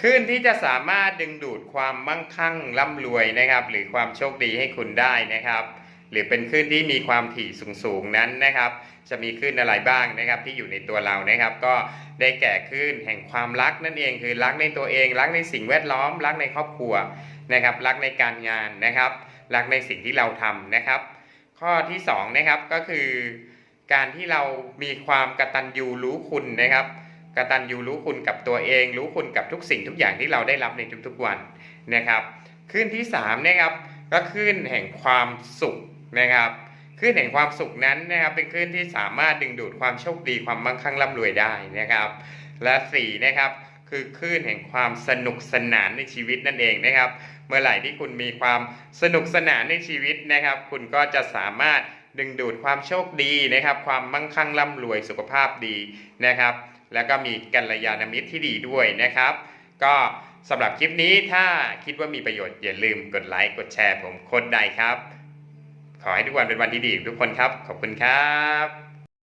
คลื่นที่จะสามารถดึงดูดความมั่งคั่งร่ำรวยนะครับ หรือความโชคดีให้คุณได้นะครับ หรือเป็นคลื่นที่มีความถี่สูงๆนั้นนะครับ จะมีคลื่นอะไรบ้างนะครับ ที่อยู่ในตัวเรานะครับ ก็ได้แก่คลื่นแห่งความรักนั่นเองคือรักในตัวเอง รักในสิ่งแวดล้อม รักในครอบครัวนะครับ รักในการงานนะครับ รักในสิ่งที่เราทำนะครับ ข้อที่สองนะครับก็คือ การที่เรามีความกตัญญูรู้คุณนะครับ กตัญญูรู้คุณกับตัวเอง รู้คุณกับทุกสิ่งทุกอย่างที่เราได้รับในทุกๆวันนะครับคลื่นที่สามนะครับก็คลื่นแห่งความสุขนะครับคลื่นแห่งความสุขนั้นนะครับเป็นคลื่นที่สามารถดึงดูดความโชคดีความมั่งคั่งร่ำรวยได้นะครับ และสี่นะครับคือคลื่นแห่งความสนุกสนานในชีวิตนั่นเองนะครับ เมื่อไหร่ที่คุณมีความสนุกสนานในชีวิตนะครับ คุณก็จะสามารถดึงดูดความโชคดีนะครับ ความมั่งคั่งร่ำรวยสุขภาพดีนะครับ แล้วก็มีกัลยาณมิตรที่ดีด้วยนะครับ ก็สำหรับคลิปนี้ถ้าคิดว่ามีประโยชน์อย่าลืมกดไลค์กดแชร์ผมโค้ดใดครับ ขอให้ทุกวันเป็นวันที่ดีทุกคนครับ ขอบคุณครับ